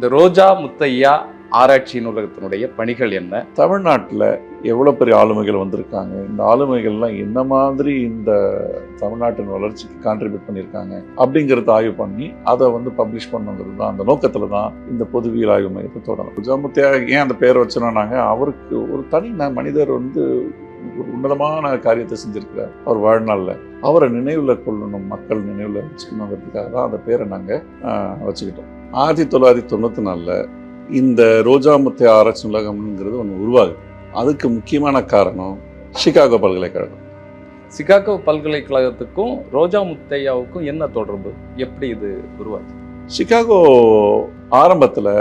இந்த ரோஜா முத்தையா ஆராய்ச்சி நூலகத்தினுடைய பணிகள் என்ன? தமிழ்நாட்டில் எவ்வளோ பெரிய ஆளுமைகள் வந்திருக்காங்க? இந்த ஆளுமைகள்லாம் என்ன மாதிரி இந்த தமிழ்நாட்டின் வளர்ச்சிக்கு கான்ட்ரிபியூட் பண்ணியிருக்காங்க? அப்படிங்கிறத ஆய்வு பண்ணி அதை வந்து பப்ளிஷ் பண்ணுங்கிறது தான். அந்த நோக்கத்தில் தான் இந்த பொதுவியல் ஆய்வு மையத்தை தொடரும் குஜாமுத்தியா ஏன் அந்த பேர் வச்சோன்னாங்க? அவருக்கு ஒரு தனி ந- மனிதர் வந்து ஒரு உன்னதமான காரியத்தை செஞ்சுருக்கிறார். அவர் வாழ்நாளில். அவரை நினைவில் கொள்ளணும் மக்கள் நினைவில் வச்சுக்கணுங்கிறதுக்காக தான் அந்த பேரை நாங்கள் வச்சுக்கிட்டோம். ஆயிரத்தி தொள்ளாயிரத்தி தொண்ணூற்றி நாலில் இந்த ரோஜா முத்தை ஆராய்ச்சி நூலகம்ங்கிறது ஒன்று உருவாகுது. அதுக்கு முக்கியமான காரணம் சிகாகோ பல்கலைக்கழகம். சிகாகோ பல்கலைக்கழகத்துக்கும் ரோஜா முத்தையாவுக்கும் என்ன தொடர்பு? எப்படி இது உருவாச்சு சிகாகோ ஆரம்பத்தில்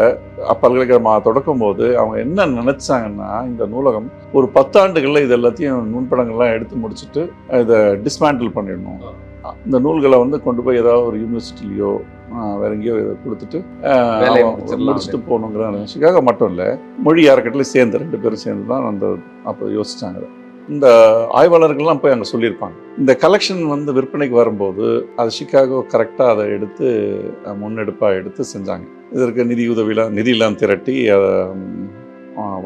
பல்கலைக்கழகம் தொடக்கும் போது அவங்க என்ன நினைச்சாங்கன்னா இந்த நூலகம் ஒரு பத்தாண்டுகளில் இது எல்லாத்தையும் நுண்படங்கள்லாம் எடுத்து முடிச்சுட்டு இதை டிஸ்மேண்டில் பண்ணிடணும். இந்த நூல்களை வந்து கொண்டு போய் ஏதாவது ஒரு யூனிவர்சிட்டிலையோ வேற எங்கேயோ இதை கொடுத்துட்டு முடிச்சுட்டு போகணுங்கிற சிகாகோ மட்டும் இல்லை மொழி அறக்கட்டளை சேர்ந்து ரெண்டு பேரும் சேர்ந்து தான் அந்த அப்போ யோசிச்சாங்க. இந்த ஆய்வாளர்கள்லாம் போய் அங்கே சொல்லியிருப்பாங்க. இந்த கலெக்ஷன் வந்து விற்பனைக்கு வரும்போது அது சிகாகோ கரெக்டாக அதை எடுத்து முன்னெடுப்பாக எடுத்து செஞ்சாங்க. இதற்கு நிதி உதவிலாம் நிதியெல்லாம் திரட்டி அதை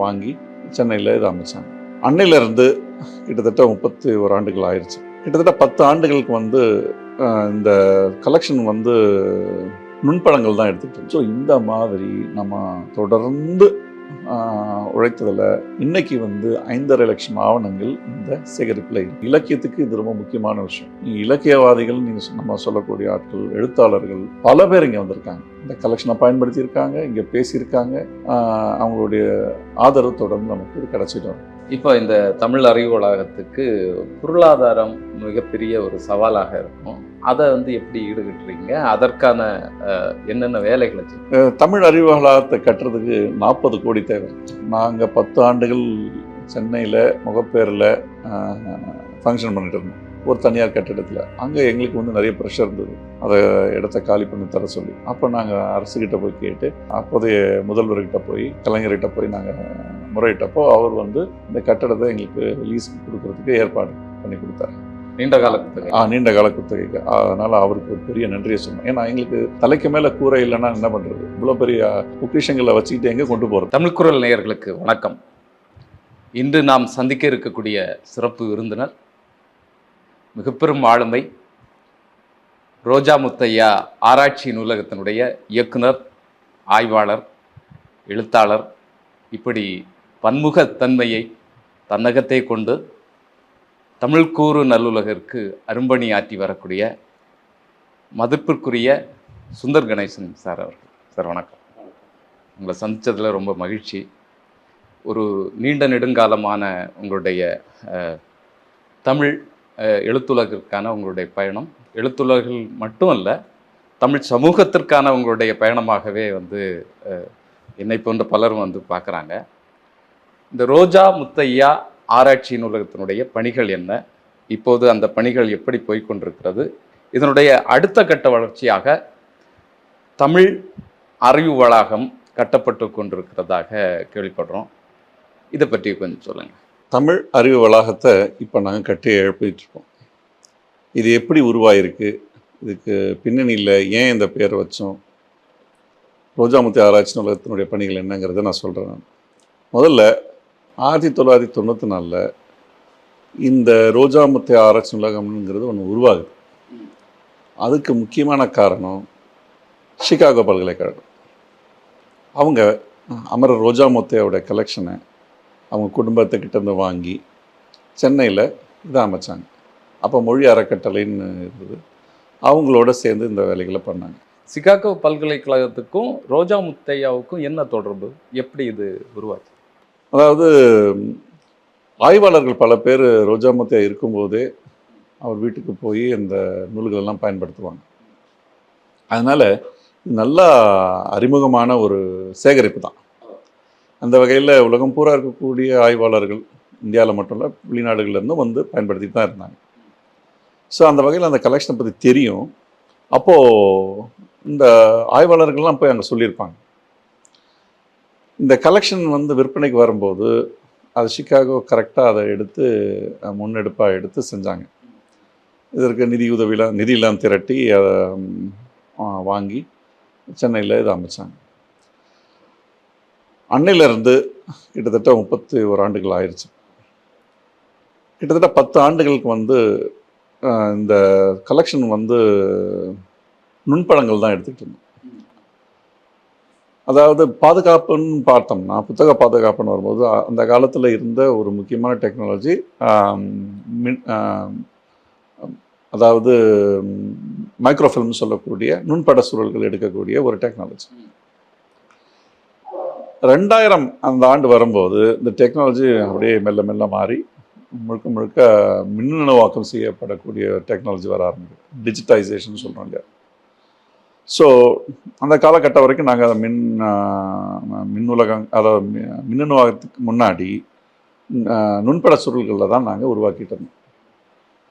வாங்கி சென்னையில் இதை அமைச்சாங்க. அன்னையிலேருந்து கிட்டத்தட்ட முப்பத்தி ஒரு ஆண்டுகள் ஆயிடுச்சு கிட்டத்தட்ட பத்து ஆண்டுகளுக்கு வந்து இந்த கலெக்ஷன் வந்து நுண்படங்கள் தான் எடுத்துக்கிட்டோம் ஸோ இந்த மாதிரி நம்ம தொடர்ந்து உழைத்ததில் இன்னைக்கு வந்து ஐந்தரை லட்சம் ஆவணங்கள் இந்த சேகரிப்பில் இருக்கு. இலக்கியத்துக்கு இது ரொம்ப முக்கியமான விஷயம். நீ இலக்கியவாதிகள் நீங்கள் சொ- நம்ம சொல்லக்கூடிய ஆட்கள் எழுத்தாளர்கள் பல பேர் இங்கே வந்திருக்காங்க. இந்த கலெக்ஷனை பயன்படுத்தியிருக்காங்க இங்கே பேசியிருக்காங்க. அவங்களுடைய ஆதரவு தொடர்ந்து நமக்கு இது கிடைச்சிட்டு வரும். இப்போ இந்த தமிழ் அறிவு வளாகத்துக்கு பொருளாதாரம் மிகப்பெரிய ஒரு சவாலாக இருக்கும். அதை வந்து எப்படி ஈடுகட்டுறீங்க? அதற்கான என்னென்ன வேலைகளை தமிழ் அறிவு தமிழ் கட்டுறதுக்கு நாற்பது கோடி தேவை. நாங்கள் பத்து ஆண்டுகள் சென்னையில் முகப்பேரில் ஃபங்க்ஷன் பண்ணிட்டு இருந்தோம். ஒரு தனியார் கட்டிடத்தில். அங்கே எங்களுக்கு வந்து நிறைய ப்ரெஷர் இருந்தது. அதை இடத்த காலி பண்ணி தர சொல்லி. அப்போ நாங்கள் அரசுகிட்ட போய் கேட்டு அப்போதைய முதல்வர்கிட்ட போய் கலைஞர்கிட்ட போய் நாங்கள் முறையிட்டப்போ அவர் வந்து இந்த கட்டடத்தை எங்களுக்கு லீஸுக்கு கொடுக்கறதுக்கு ஏற்பாடு பண்ணி கொடுத்தாரு. நீண்ட காலத்துக்கு ஆ நீண்ட கால குத்தகைக்கு. அதனால் அவருக்கு ஒரு பெரிய நன்றியை சொன்னோம் ஏன்னா எங்களுக்கு தலைக்கு மேலே கூரை இல்லைன்னா என்ன பண்ணுறது இவ்வளோ பெரிய பொக்கிஷங்களை வச்சுக்கிட்டு எங்கே கொண்டு போகிறது தமிழ் குரல் நேயர்களுக்கு வணக்கம். இன்று நாம் சந்திக்க இருக்கக்கூடிய சிறப்பு விருந்தினர் மிகப்பெரும் ஆளுமை ரோஜா முத்தையா ஆராய்ச்சி நூலகத்தினுடைய இயக்குனர் ஆய்வாளர் எழுத்தாளர். இப்படி பன்முகத்தன்மையை தன்னகத்தை கொண்டு தமிழ்கூறு நல்லுலகிற்கு அரும்பணி ஆற்றி வரக்கூடிய மதிப்பிற்குரிய சுந்தர் கணேசன் சார் அவர்கள். சார் வணக்கம். உங்களை சந்தித்ததில் ரொம்ப மகிழ்ச்சி. ஒரு நீண்ட நெடுங்காலமான உங்களுடைய தமிழ் எழுத்துலகிற்கான உங்களுடைய பயணம். எழுத்துலகில் மட்டும் அல்ல தமிழ் சமூகத்திற்கான உங்களுடைய பயணமாகவே வந்து என்னை போன்ற பலரும் வந்து பார்க்குறாங்க. இந்த ரோஜா முத்தையா ஆராய்ச்சி நூலகத்தினுடைய பணிகள் என்ன? இப்போது அந்த பணிகள் எப்படி போய்க்கொண்டிருக்கிறது இதனுடைய அடுத்த கட்ட வளர்ச்சியாக தமிழ் அறிவு வளாகம் கட்டப்பட்டு கொண்டிருக்கிறதாக கேள்விப்படுறோம். இதை பற்றி கொஞ்சம் சொல்லுங்கள் தமிழ் அறிவு வளாகத்தை இப்போ நாங்கள் கட்டி எழுப்பிட்டுருக்கோம். இது எப்படி உருவாயிருக்கு? இதுக்கு பின்னணியில் ஏன் இந்த பேர் வச்சோம்? ரோஜாமுத்தி ஆராய்ச்சி நூலகத்தினுடைய பணிகள் என்னங்கிறத நான் சொல்கிறேன் முதல்ல ஆயிரத்தி தொள்ளாயிரத்தி தொண்ணூற்றி நாலில் இந்த ரோஜாமுத்தி ஆராய்ச்சி நூலகம்ங்கிறது ஒன்று உருவாகுது. அதுக்கு முக்கியமான காரணம் சிகாகோ பல்கலைக்கழகம். அவங்க அமரர் ரோஜாமுத்தையோட கலெக்ஷனை அவங்க குடும்பத்துக்கிட்ட இருந்து வாங்கி சென்னையில் இதை அமைச்சாங்க. அப்போ மொழி அறக்கட்டளைன்னு இருந்தது. அவங்களோட சேர்ந்து இந்த வேலைகளை பண்ணாங்க. சிகாகோ பல்கலைக்கழகத்துக்கும் ரோஜா முத்தையாவுக்கும் என்ன தொடர்பு? எப்படி இது உருவாச்சு? அதாவது ஆய்வாளர்கள் பல பேர் ரோஜாமுத்தியா இருக்கும்போதே அவர் வீட்டுக்கு போய் அந்த நூல்களெல்லாம் பயன்படுத்துவாங்க. அதனால் நல்லா அறிமுகமான ஒரு சேகரிப்பு தான். அந்த வகையில் உலகம் பூரா இருக்கக்கூடிய ஆய்வாளர்கள் இந்தியாவில் மட்டும் இல்லை வெளிநாடுகள்லேருந்தும் வந்து பயன்படுத்திட்டு தான் இருந்தாங்க. ஸோ அந்த வகையில் அந்த கலெக்ஷனை பற்றி தெரியும். அப்போது இந்த ஆய்வாளர்கள்லாம் போய் அங்கே சொல்லியிருப்பாங்க. இந்த கலெக்ஷன் வந்து விற்பனைக்கு வரும்போது அது சிக்காகோ கரெக்டாக அதை எடுத்து முன்னெடுப்பாக எடுத்து செஞ்சாங்க. இதற்கு நிதி உதவியெலாம் நிதியெல்லாம் திரட்டி அதை வாங்கி சென்னையில் இதை அமைச்சாங்க. அன்னையிலிருந்து கிட்டத்தட்ட முப்பத்தி ஒரு ஆண்டுகள் ஆயிடுச்சு கிட்டத்தட்ட பத்து ஆண்டுகளுக்கு வந்து இந்த கலெக்ஷன் வந்து நுண்படங்கள் தான் எடுத்துக்கிட்டு இருந்தோம். அதாவது பாதுகாப்புன்னு பார்த்தோம்னா புத்தக பாதுகாப்புன்னு வரும்போது அந்த காலத்தில் இருந்த ஒரு முக்கியமான டெக்னாலஜி மின் அதாவது மைக்ரோஃபில்ம் சொல்லக்கூடிய நுண்பட சூழல்கள் எடுக்கக்கூடிய ஒரு டெக்னாலஜி ரெண்டாயிரம் அந்த ஆண்டு வரும்போது இந்த டெக்னாலஜி அப்படியே மெல்ல மெல்ல மாறி முழுக்க முழுக்க மின்னணுவாக்கம் செய்யப்படக்கூடிய டெக்னாலஜி வர ஆரம்பிக்கும் டிஜிட்டைசேஷன் சொல்கிறாங்க ஸோ அந்த காலகட்டம் வரைக்கும் நாங்கள் அதை மின் மின் உலகம் அதாவது மின்னணுவாகத்துக்கு முன்னாடி நுண்பட சுருள்களில் தான் நாங்கள் உருவாக்கிட்டு இருந்தோம்.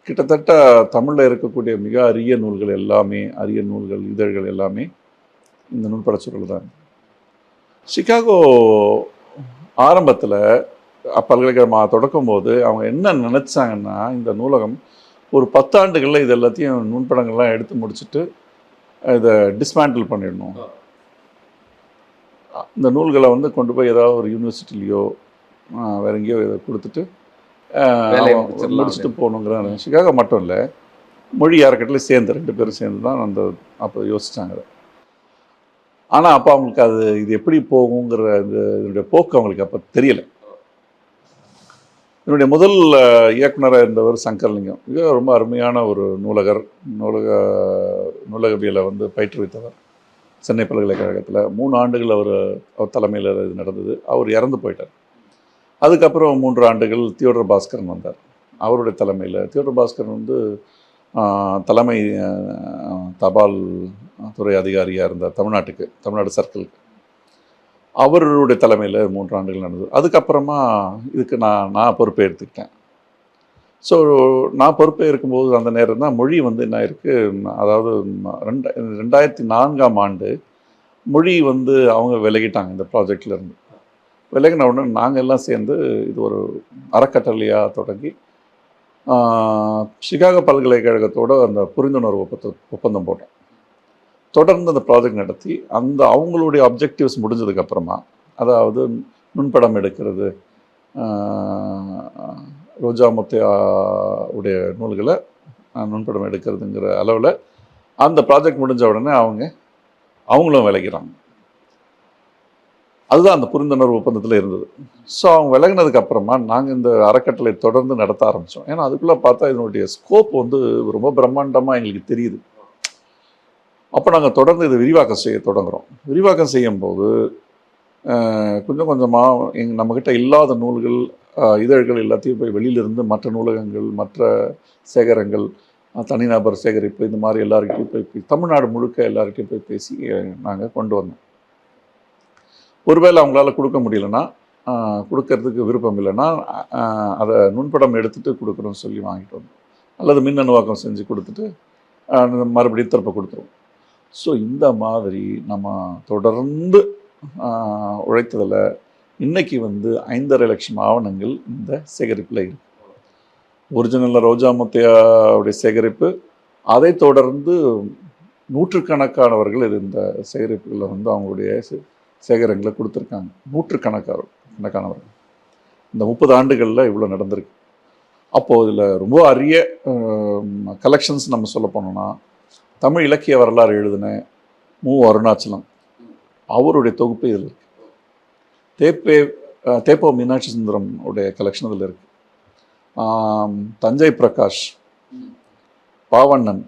கிட்டத்தட்ட தமிழில் இருக்கக்கூடிய மிக அரிய நூல்கள் எல்லாமே அரிய நூல்கள் இதழ்கள் எல்லாமே இந்த நுண்பட சுருள் தான். சிகாகோ ஆரம்பத்தில் பல்கலைக்கழகம் தொடக்கும் போது அவங்க என்ன நினச்சாங்கன்னா இந்த நூலகம் ஒரு பத்தாண்டுகளில் இது எல்லாத்தையும் நுண்படங்கள்லாம் எடுத்து முடிச்சுட்டு இதை டிஸ்மேண்டில் பண்ணிடணும். இந்த நூல்களை வந்து கொண்டு போய் ஏதாவது ஒரு யூனிவர்சிட்டிலேயோ வேற எங்கேயோ இதை கொடுத்துட்டு முடிச்சுட்டு போகணுங்கிற சிகாகோ மட்டும் இல்லை மொழி யாருக்கிட்டலையும் சேர்ந்து ரெண்டு பேரும் சேர்ந்து தான் அந்த அப்போ யோசிச்சாங்க. அதை ஆனால் அப்போ அவங்களுக்கு அது இது எப்படி போகுங்கிற இதனுடைய போக்கு அவங்களுக்கு அப்போ தெரியலை. என்னுடைய முதல் இயக்குனராக இருந்தவர் சங்கர்லிங்கம். மிக ரொம்ப அருமையான ஒரு நூலகர். நூலக நூலகவியலை வந்து பயிற்றுவித்தவர். சென்னை பல்கலைக்கழகத்தில் மூணு ஆண்டுகள் அவர் அவர் தலைமையில் இது நடந்தது. அவர் இறந்து போயிட்டார். அதுக்கப்புறம் மூன்று ஆண்டுகள் தியோடர் பாஸ்கரன் வந்தார். அவருடைய தலைமையில் தியோடர் பாஸ்கரன் வந்து தலைமை தபால் துறை அதிகாரியாக இருந்தார் தமிழ்நாட்டுக்கு தமிழ்நாடு சர்க்கிளுக்கு அவருடைய தலைமையில் மூன்று ஆண்டுகள் நடந்தது. அதுக்கப்புறமா இதுக்கு நான் நான் பொறுப்பை எடுத்துக்கிட்டேன் ஸோ நான் பொறுப்பே இருக்கும்போது அந்த நேரம் தான் மொழி வந்து என்ன இருக்குது அதாவது ம- ரெண்டா ரெண்டாயிரத்தி நான்காம் ஆண்டு மொழி வந்து அவங்க விலகிட்டாங்க இந்த ப்ராஜெக்டில் இருந்து. விலகின உடனே நாங்கள் எல்லாம் சேர்ந்து இது ஒரு அறக்கட்டளையாக தொடங்கி சிகாகோ பல்கலைக்கழகத்தோட அந்த புரிந்துணர்வு ஒப்பந்த ஒப்பந்தம் போட்டோம். தொடர்ந்து அந்த ப்ராஜெக்ட் நடத்தி அந்த அவங்களுடைய அப்ஜெக்டிவ்ஸ் முடிஞ்சதுக்கப்புறமா அதாவது நுண்படம் எடுக்கிறது ரோஜா முத்தையா உடைய நூல்களை நுண்படம் எடுக்கிறதுங்கிற அளவில் அந்த ப்ராஜெக்ட் முடிஞ்ச உடனே அவங்க அவங்களும் விளைக்கிறாங்க அதுதான் அந்த புரிந்துணர்வு ஒப்பந்தத்தில் இருந்தது. ஸோ அவங்க விலகினதுக்கு அப்புறமா நாங்கள் இந்த அறக்கட்டளை தொடர்ந்து நடத்த ஆரம்பித்தோம் ஏன்னா அதுக்குள்ளே பார்த்தா இதனுடைய ஸ்கோப் வந்து ரொம்ப பிரம்மாண்டமாக எங்களுக்கு தெரியுது. அப்போ நாங்கள் தொடர்ந்து இதை விரிவாக்கம் செய்ய தொடங்குறோம். விரிவாக்கம் செய்யும்போது கொஞ்சம் கொஞ்சமாக எங் நம்மக்கிட்ட இல்லாத நூல்கள் இதழ்கள் எல்லாத்தையும் போய் வெளியிலிருந்து மற்ற நூலகங்கள் மற்ற சேகரங்கள் தனிநபர் சேகரிப்பு இந்த மாதிரி எல்லாருக்கிட்டையும் போய் தமிழ்நாடு முழுக்க எல்லாருக்கிட்டையும் போய் பேசி நாங்கள் கொண்டு வந்தோம். ஒருவேளை அவங்களால கொடுக்க முடியலன்னா கொடுக்கறதுக்கு விருப்பம் இல்லைன்னா அதை நுண்படம் எடுத்துகிட்டு கொடுக்குறோம்னு சொல்லி வாங்கிட்டு வந்தோம். அல்லது மின்னணுவாக்கம் செஞ்சு கொடுத்துட்டு மறுபடியும் திருப்ப கொடுத்துருவோம். ஸோ இந்த மாதிரி நம்ம தொடர்ந்து உழைத்ததில் இன்னைக்கு வந்து ஐந்தரை லட்சம் ஆவணங்கள் இந்த சேகரிப்பில் இருக்கு. ஒரிஜினலில் ரோஜா முத்தையாவுடைய சேகரிப்பு அதை தொடர்ந்து நூற்றுக்கணக்கானவர்கள் இது இந்த சேகரிப்புகளில் வந்து அவங்களுடைய சேகரங்களை கொடுத்துருக்காங்க. நூற்றுக்கணக்கான கணக்கானவர்கள். இந்த முப்பது ஆண்டுகளில் இவ்வளோ நடந்திருக்கு. அப்போது இதில் ரொம்ப அரிய கலெக்ஷன்ஸ் நம்ம சொல்ல போனோம்னா தமிழ் இலக்கிய வரலாறு எழுதின மு. அருணாச்சலம் அவருடைய தொகுப்பு இதில் இருக்கு. தேப்பே தேப்போ மீனாட்சி சுந்தரம் உடைய கலெக்ஷன் இதில் இருக்கு. தஞ்சை பிரகாஷ் பாவண்ணன்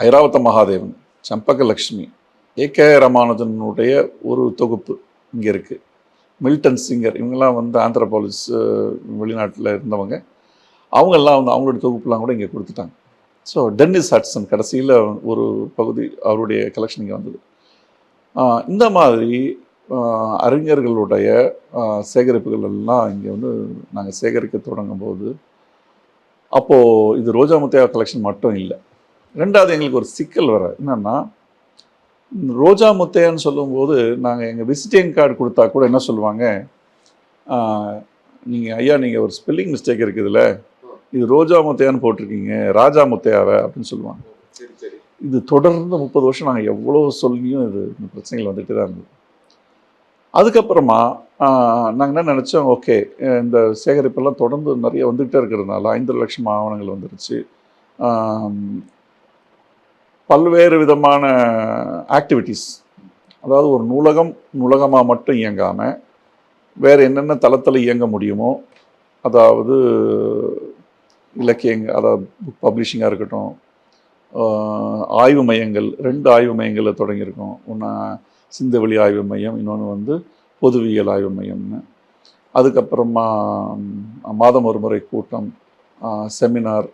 ஐராவத மகாதேவன் சம்பகலக்ஷ்மி ஏகே ராமானுஜனுடைய ஒரு தொகுப்பு இங்கே இருக்குது மில்டன் சிங்கர் இவங்கெல்லாம் வந்து ஆந்திரபாலிஸ் வெளிநாட்டில் இருந்தவங்க. அவங்கெல்லாம் வந்து அவங்களோட தொகுப்புலாம் கூட இங்கே கொடுத்துட்டாங்க. ஸோ டென்னிஸ் ஹட்சன் கடைசியில் ஒரு பகுதி அவருடைய கலெக்ஷன் இங்கே வந்தது. இந்த மாதிரி அறிஞர்களுடைய சேகரிப்புகள் எல்லாம் இங்கே வந்து நாங்கள் சேகரிக்க தொடங்கும் போது அப்போது இது ரோஜா முத்தையா கலெக்ஷன் மட்டும் இல்லை. ரெண்டாவது எங்களுக்கு ஒரு சிக்கல் வர என்னென்னா ரோஜா முத்தையான்னு சொல்லும்போது நாங்கள் எங்கள் விசிட்டிங் கார்டு கொடுத்தா கூட என்ன சொல்லுவாங்க? நீங்கள் ஐயா நீங்கள் ஒரு ஸ்பெல்லிங் மிஸ்டேக் இருக்குதுல்ல. இது ரோஜா முத்தையான்னு போட்டிருக்கீங்க. ராஜா முத்தையாவை அப்படின்னு சொல்லுவாங்க. இது தொடர்ந்து முப்பது வருஷம் நாங்கள் எவ்வளோ சொல்லியும் இது இந்த பிரச்சனைகள் வந்துட்டு தான் இருந்தது. அதுக்கப்புறமா நாங்கள் என்ன நினச்சோம்? ஓகே இந்த சேகரிப்பெல்லாம் தொடர்ந்து நிறைய வந்துகிட்டே இருக்கிறதுனால ஐந்து லட்சம் ஆவணங்கள் வந்துருச்சு. பல்வேறு விதமான ஆக்டிவிட்டீஸ் அதாவது ஒரு நூலகம் நூலகமாக மட்டும் இயங்காமல் வேறு என்னென்ன தளத்தில் இயங்க முடியுமோ அதாவது இலக்கியங்க அதாவது புக் பப்ளிஷிங்காக இருக்கட்டும் ஆய்வு மையங்கள் ரெண்டு ஆய்வு மையங்களில் தொடங்கியிருக்கோம். ஒன்று சிந்தவெளி ஆய்வு மையம் இன்னொன்று வந்து பொதுவியல் ஆய்வு மையம்னு. அதுக்கப்புறமா மாதம் ஒரு முறை கூட்டம் செமினார்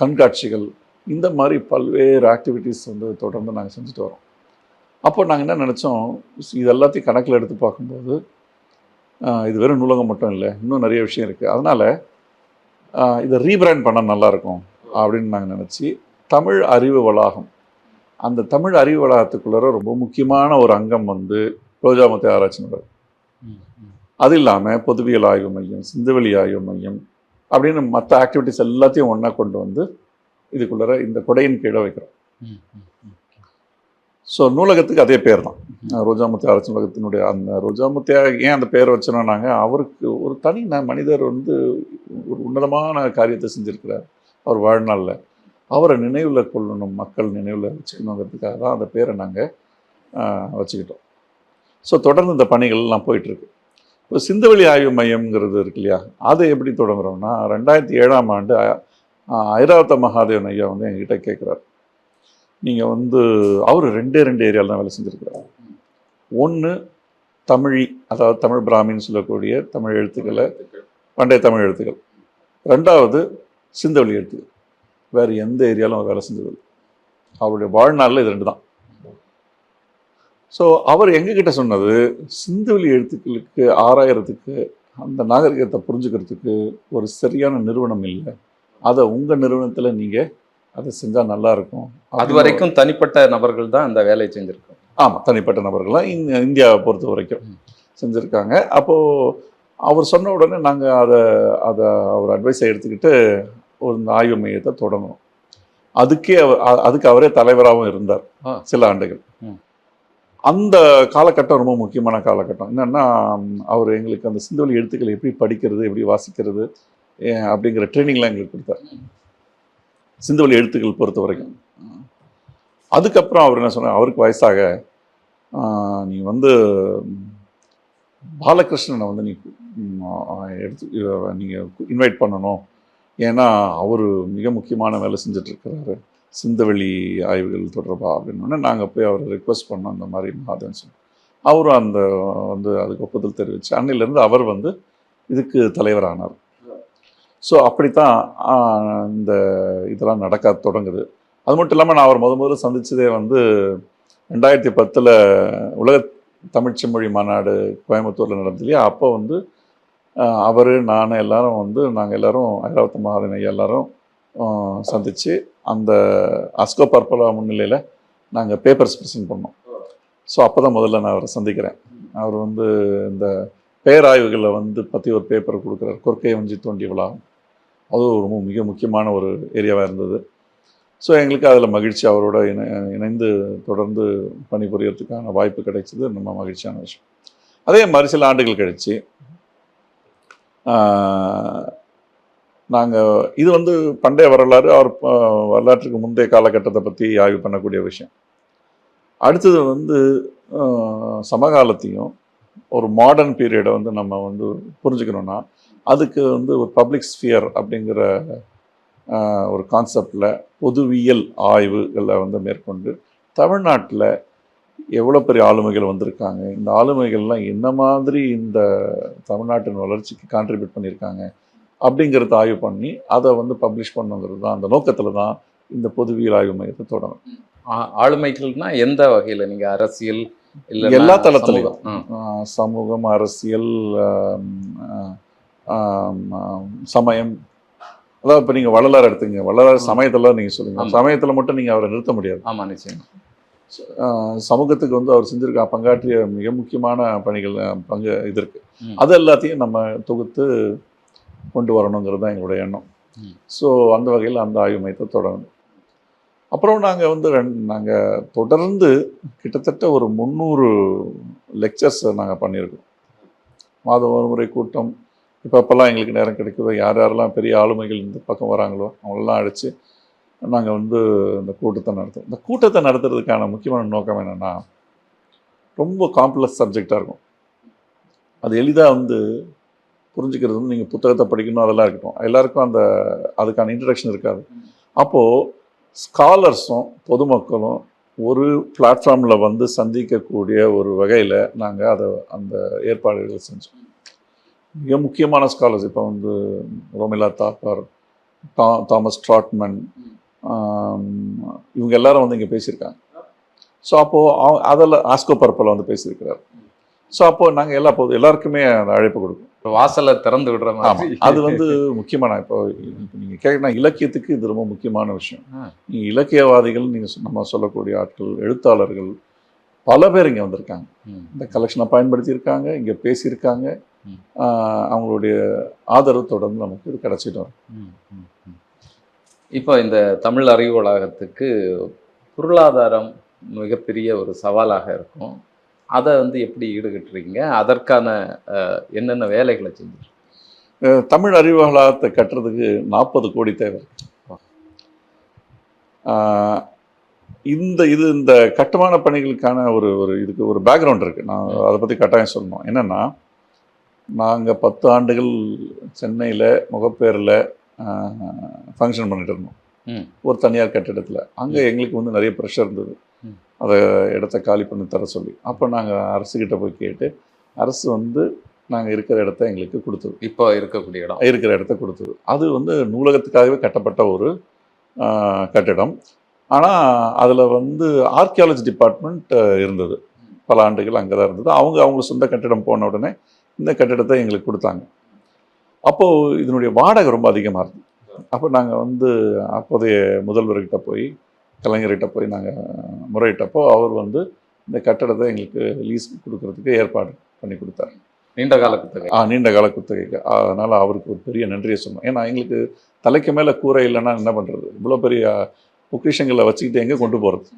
கண்காட்சிகள் இந்த மாதிரி பல்வேறு ஆக்டிவிட்டீஸ் வந்து தொடர்ந்து நாங்கள் செஞ்சுட்டு வரோம். அப்போ நாங்கள் என்ன நினச்சோம்? இது எல்லாத்தையும் கணக்கில் எடுத்து பார்க்கும்போது இது வெறும் நூலகம் மட்டும் இல்லை இன்னும் நிறைய விஷயம் இருக்குது அதனால் இதை ரீபிராண்ட் பண்ணால் நல்லாயிருக்கும் அப்படின்னு நாங்கள் நினச்சி தமிழ் அறிவு வளாகம். அந்த தமிழ் அறிவு வளாகத்துக்குள்ளார ரொம்ப முக்கியமான ஒரு அங்கம் வந்து ரோஜாமத்தி ஆராய்ச்சி நிலையம் அது இல்லாமல் பொதுவியல் ஆய்வு மையம் சிந்துவெளி ஆய்வு மையம் அப்படின்னு மற்ற ஆக்டிவிட்டிஸ் எல்லாத்தையும் ஒன்றா கொண்டு வந்து இதுக்குள்ளார இந்த கொடையின் கீழே வைக்கிறோம். ஸோ நூலகத்துக்கு அதே பேர் தான் ரோஜாமுத்தி ஆராய்ச்சி நூலகத்தினுடைய அந்த ரோஜாமுத்தியா ஏன் அந்த பேர் நாங்கள் அவருக்கு ஒரு தனி ந- மனிதர் வந்து ஒரு உன்னதமான காரியத்தை செஞ்சுருக்கிறார். அவர் வாழ்நாளில். அவரை நினைவில் கொள்ளணும் மக்கள் நினைவில் வச்சுக்கணுங்கிறதுக்காக தான் அந்த பேரை நாங்கள் வச்சுக்கிட்டோம். ஸோ தொடர்ந்து இந்த பணிகள் எல்லாம் போயிட்டுருக்கு. இப்போ சிந்துவெளி ஆய்வு மையம்ங்கிறது இருக்கு இல்லையா? அதை எப்படி தொடங்குறோம்னா ரெண்டாயிரத்தி ஏழாம் ஆண்டு அ- ஐராவத மகாதேவன் ஐயா வந்து என்கிட்ட கேட்குறாரு நீங்கள் வந்து அவர் ரெண்டே ரெண்டு ஏரியாவில் தான் வேலை செஞ்சுருக்கிறார். ஒன்று தமிழி அதாவது தமிழ் பிராமின்னு சொல்லக்கூடிய தமிழ் எழுத்துக்களை பண்டைய தமிழ் எழுத்துக்கள். ரெண்டாவது சிந்தவெளி எழுத்துக்கள். வேறு எந்த ஏரியாலும் அவர் வேலை செஞ்சது அவருடைய வாழ்நாளில் இது ரெண்டு தான் ஸோ அவர் எங்ககிட்ட சொன்னது சிந்துவெளி எழுத்துக்களுக்கு ஆராயறதுக்கு அந்த நாகரிகத்தை புரிஞ்சுக்கிறதுக்கு ஒரு சரியான நிறுவனம் இல்லை. அதை உங்கள் நிறுவனத்தில் நீங்கள் அதை செஞ்சால் நல்லா இருக்கும். அது வரைக்கும் தனிப்பட்ட நபர்கள் தான் இந்த வேலையை செஞ்சிருக்கோம். ஆமாம் தனிப்பட்ட நபர்கள்லாம் இந்த இந்தியாவை பொறுத்த வரைக்கும் செஞ்சுருக்காங்க. அப்போது அவர் சொன்ன உடனே நாங்கள் அதை அதை அவர் அட்வைஸை எடுத்துக்கிட்டு ஒரு ஆய்வு மையத்தை தொடங்கணும் அதுக்கே அவர் அதுக்கு அவரே தலைவராகவும் இருந்தார். சில ஆண்டுகள். அந்த காலகட்டம் ரொம்ப முக்கியமான காலகட்டம். என்னன்னா அவர் எங்களுக்கு அந்த சிந்துவெளி எழுத்துக்களை எப்படி படிக்கிறது எப்படி வாசிக்கிறது அப்படிங்கிற ட்ரைனிங்லாம் எங்களுக்கு கொடுத்தார். சிந்துவெளி எழுத்துக்கள் பொறுத்த வரைக்கும். அதுக்கப்புறம் அவர் என்ன சொன்னார்? அவருக்கு வயசாக நீ வந்து பாலகிருஷ்ணனை வந்து நீ எடுத்து நீங்கள் இன்வைட் பண்ணணும். ஏன்னா அவர் மிக முக்கியமான வேலை செஞ்சிட்ருக்கிறாரு. சிந்தவெளி ஆய்வுகள் தொடர்பாக அப்படின்னோடனே நாங்கள் போய் அவரை ரெக்வஸ்ட் பண்ணோம் அந்த மாதிரி மாதன் சொல்லி அவரும் அந்த வந்து அதுக்கு ஒப்புதல் தெரிவித்து அன்னையிலேருந்து அவர் வந்து இதுக்கு தலைவரானார். ஸோ அப்படித்தான் இந்த இதெல்லாம் நடக்க தொடங்குது. அது மட்டும் இல்லாமல் நான் அவர் முத முதல்ல சந்தித்ததே வந்து ரெண்டாயிரத்தி பத்தில் உலக தமிழ்ச் செம்மொழி மாநாடு கோயம்புத்தூரில் நடந்தது இல்லையா? அப்போ வந்து அவர் நான் எல்லாரும் வந்து நாங்கள் எல்லோரும் ஐராவத்த மகாதன் ஐயா எல்லாரும் சந்தித்து அந்த அஸ்கோ பர்பலா முன்னிலையில் நாங்கள் பேப்பர்ஸ் ப்ரெசென்ட் பண்ணோம். ஸோ அப்போ தான் முதல்ல நான் அவரை சந்திக்கிறேன். அவர் வந்து இந்த பேராய்வுகளை வந்து பற்றி ஒரு பேப்பர் கொடுக்குறாரு. கொற்கை வஞ்சி தோண்டி விழாவும். அது ரொம்ப மிக முக்கியமான ஒரு ஏரியாவாக இருந்தது. ஸோ எங்களுக்கு அதில் மகிழ்ச்சி அவரோட இணை இணைந்து தொடர்ந்து பணிபுரியறதுக்கான வாய்ப்பு கிடைச்சது. நம்ம மகிழ்ச்சியான விஷயம். அதே மாதிரி சில ஆண்டுகள் கழிச்சு நாங்கள் இது வந்து பண்டைய வரலாறு அவர் வரலாற்றுக்கு முந்தைய காலகட்டத்தை பற்றி ஆய்வு பண்ணக்கூடிய விஷயம். அடுத்தது வந்து சமகாலத்தையும் ஒரு மாடர்ன் பீரியடை வந்து நம்ம வந்து புரிஞ்சுக்கணுன்னா அதுக்கு வந்து ஒரு பப்ளிக் ஸ்பியர் அப்படிங்கிற ஒரு கான்செப்டில் பொதுவியல் ஆய்வுகளை வந்து மேற்கொண்டு தமிழ்நாட்டில் எவ்வளோ பெரிய ஆளுமைகள் வந்திருக்காங்க? இந்த ஆளுமைகள்லாம் என்ன மாதிரி இந்த தமிழ்நாட்டின் வளர்ச்சிக்கு கான்ட்ரிபியூட் பண்ணியிருக்காங்க? அப்படிங்கிறத ஆய்வு பண்ணி அதை வந்து பப்ளிஷ் பண்ணுங்கிறது தான் அந்த நோக்கத்தில் தான் இந்த பொதுவியல் ஆய்வு மையத்தை தொடரும். ஆளுமைகள்னா எந்த வகையில? நீங்க அரசியல் இல்ல எல்லா தளத்திலையும். சமூகம். அரசியல் சமயம். அதாவது இப்போ நீங்கள் வள்ளலார் எடுத்துங்க வள்ளலார். சமயத்தில் நீங்கள் சொல்லுங்க. சமயத்தில் மட்டும் நீங்கள் அவரை நிறுத்த முடியாது. ஆமா நிச்சயம். சமூகத்துக்கு வந்து அவர் செஞ்சிருக்க பங்காற்றிய மிக முக்கியமான பணிகள் பங்கு இது இருக்கு. ம். அது எல்லாத்தையும் நம்ம தொகுத்து கொண்டு வரணுங்கிறது தான் எங்களுடைய எண்ணம். ஸோ அந்த வகையில் அந்த ஆய்வு மையத்தை தொடரும் அப்புறம் நாங்கள் வந்து நாங்கள் தொடர்ந்து கிட்டத்தட்ட ஒரு முந்நூறு லெக்சர்ஸ் நாங்கள் பண்ணியிருக்கோம். மாதம் ஒரு முறை கூட்டம் இப்போ அப்போல்லாம் எங்களுக்கு நேரம் கிடைக்குதோ. யார் யாரெல்லாம் பெரிய ஆளுமைகள் இந்த பக்கம் வராங்களோ அவங்களெல்லாம் அழைச்சி நாங்கள் வந்து இந்த கூட்டத்தை நடத்துவோம். இந்த கூட்டத்தை நடத்துறதுக்கான முக்கியமான நோக்கம் என்னென்னா ரொம்ப காம்ப்ளெக்ஸ் சப்ஜெக்டாக இருக்கும். அது எளிதாக வந்து புரிஞ்சுக்கிறது வந்து நீங்கள் புத்தகத்தை படிக்கணும் அதெல்லாம் இருக்கட்டும். எல்லாருக்கும் அந்த அதுக்கான இன்ட்ரடக்ஷன் இருக்காது. அப்போது ஸ்காலர்ஸும் பொதுமக்களும் ஒரு பிளாட்ஃபார்மில் வந்து சந்திக்கக்கூடிய ஒரு வகையில் நாங்கள் அதை அந்த ஏற்பாடுகளை செஞ்சோம். மிக முக்கியமான ஸ்காலர்ஸ் இப்போ வந்து ரோமிலா தாக்கர் தா தாமஸ் ட்ராட்மன் இவங்க எல்லாரும் வந்து இங்கே பேசியிருக்காங்க. ஸோ அப்போது அதில் ஆஸ்கோ பர்பல் வந்து பேசியிருக்கிறார். ஸோ அப்போது நாங்கள் எல்லா பொது எல்லாருக்குமே அந்த அழைப்பு கொடுப்போம். வாசலை திறந்து விடுற மாதிரி. அது வந்து முக்கியமான இப்போ நீங்கள் கேட்குறா இலக்கியத்துக்கு இது ரொம்ப முக்கியமான விஷயம். நீங்கள் இலக்கியவாதிகள் நீங்கள் நம்ம சொல்லக்கூடிய ஆட்கள் எழுத்தாளர்கள் பல பேர் இங்கே வந்திருக்காங்க. இந்த கலெக்ஷனை பயன்படுத்தியிருக்காங்க இங்கே பேசியிருக்காங்க. அவங்களுடைய ஆதரவு தொடர்ந்து நமக்கு இது கிடைச்சிட்டு வரும். இப்போ இந்த தமிழ் அறிவு வளாகத்துக்கு பொருளாதாரம் மிகப்பெரிய ஒரு சவாலாக இருக்கும். அதை வந்து எப்படி ஈடுகட்டுறீங்க? அதற்கான என்னென்ன வேலைகளை செஞ்சு தமிழ் அறிவாளத்தை கட்டுறதுக்கு நாற்பது கோடி தேவை. இந்த இது இந்த கட்டுமான பணிகளுக்கான ஒரு ஒரு இதுக்கு ஒரு பேக்ரவுண்ட் இருக்குது நான் அதை பற்றி கட்டாயம் சொல்லணும். என்னென்னா நாங்கள் பத்து ஆண்டுகள் சென்னையில் முகப்பேரில் ஃபங்க்ஷன் பண்ணிட்டு இருந்தோம். ஒரு தனியார் கட்டிடத்தில். அங்கே எங்களுக்கு வந்து நிறைய ப்ரெஷர் இருந்தது. அதை இடத்த காலி பண்ணி தர சொல்லி. அப்போ நாங்கள் அரசுக்கிட்ட போய் கேட்டு அரசு வந்து நாங்கள் இருக்கிற இடத்த எங்களுக்கு கொடுத்தது. இப்போ இருக்கக்கூடிய இடம். இருக்கிற இடத்த கொடுத்தது. அது வந்து நூலகத்துக்காகவே கட்டப்பட்ட ஒரு கட்டிடம். ஆனால் அதில் வந்து ஆர்கியாலஜி டிபார்ட்மெண்ட் இருந்தது. பல ஆண்டுகள் அங்கே தான் இருந்தது. அவங்க அவங்க சொந்த கட்டிடம் போன உடனே இந்த கட்டிடத்தை எங்களுக்கு கொடுத்தாங்க. அப்போது இதனுடைய வாடகை ரொம்ப அதிகமாக இருந்தது. அப்போ நாங்கள் வந்து அப்போதைய முதல்வர்கிட்ட போய் கலைஞர்கிட்ட போய் நாங்கள் முறையிட்டப்போ அவர் வந்து இந்த கட்டடத்தை எங்களுக்கு லீஸ் கொடுக்கறதுக்கு ஏற்பாடு பண்ணி கொடுத்தாரு. நீண்ட காலத்துக்கு ஆ நீண்ட கால குத்தகைக்கு. அதனால் அவருக்கு ஒரு பெரிய நன்றியை சொன்னோம் ஏன்னா எங்களுக்கு தலைக்கு மேலே கூரை இல்லைன்னா என்ன பண்ணுறது இவ்வளோ பெரிய பொக்கிஷங்களை வச்சுக்கிட்டு எங்கே கொண்டு போகிறது